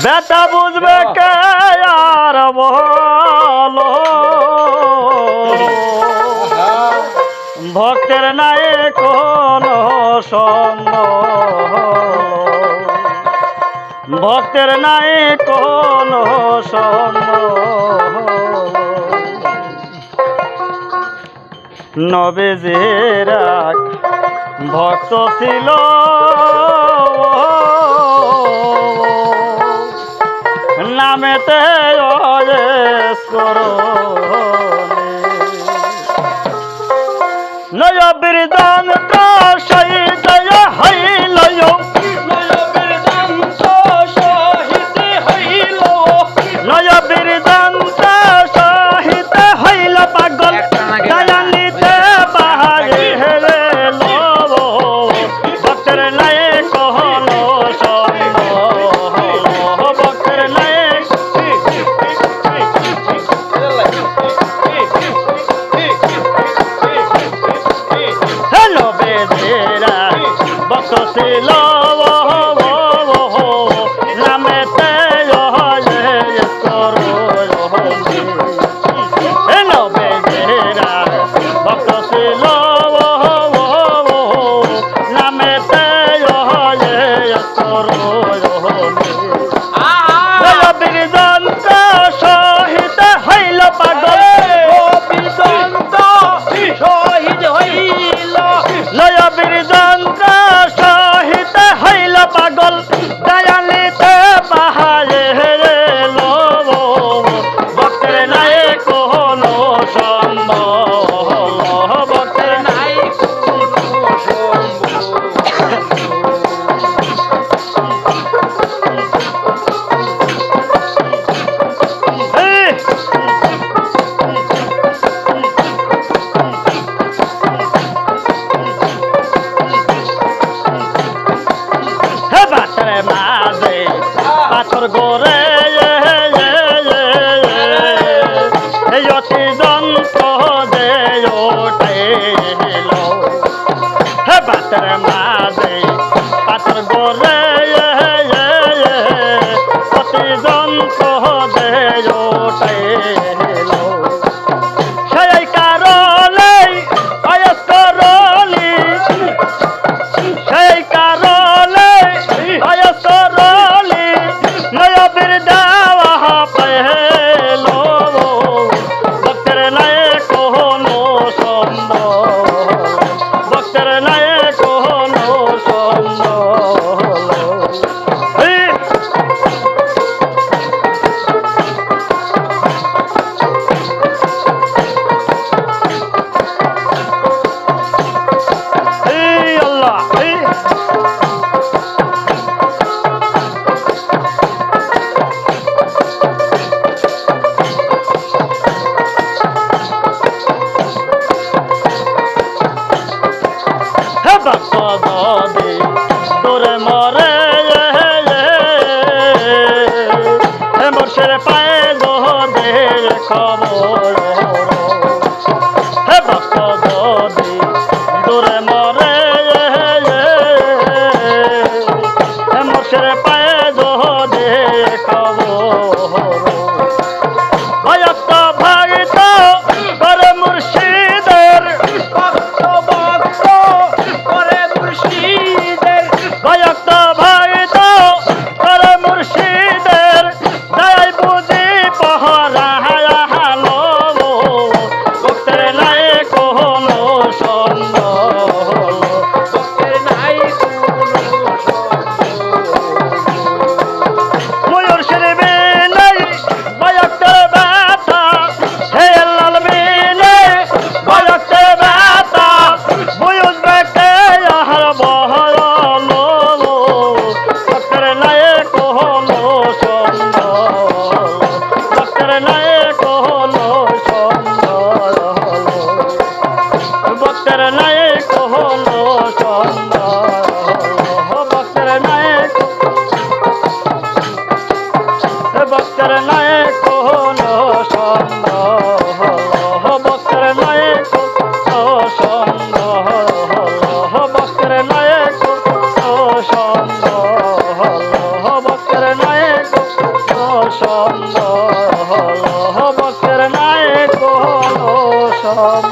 ব্যথা বুঝবে কে আর বলো? ভক্তের নাই কোন সঙ্গ ভক্তের নাই কোন সঙ্গ নবে যে ভক্ত ছিল। ঘটে নয় বৃদান কাশাই Nossa Senhora. পাথর গড়ে এই অতি দন্ত দে ওঠে হে বাতের কাপদে তোরে মরে মোর সেরে পায়ে দে খবর রহমতের নায়ক হলো সব।